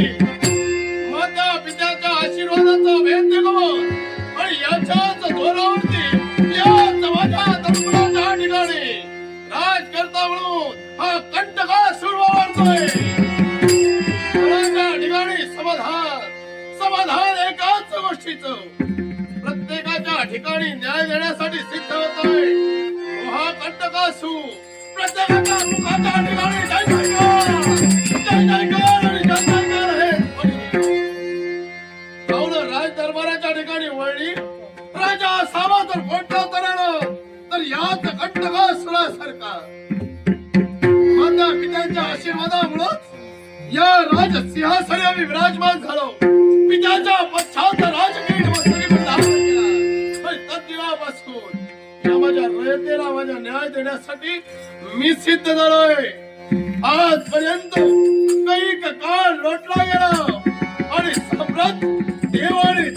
माता पित्याच्या आशीर्वादाचा भेद आणि याच्याच ठिकाणी म्हणून हा कंटका सुरू वाढतोय ठिकाणी समाधान समाधान एकाच गोष्टीचं. प्रत्येकाच्या ठिकाणी न्याय देण्यासाठी सिद्ध होतोय. तो हा कंटकासू प्रत्येकाच्या राज दरबाराच्या ठिकाणी वळली. राजा असावा तर कोणत्या तऱ्हेनं तर याच कंटकासुरासारखा माता पित्यांच्या आशीर्वादामुळं या राज सिंहासने आम्ही विराजमान झालो. पित्याच्या पश्चात राजकीय या माझ्या रयतेला न्याय देण्यासाठी मी सिद्ध झालोय. आजपर्यंत काही काळ लोटला गेला. आणि सम्राट देव आणि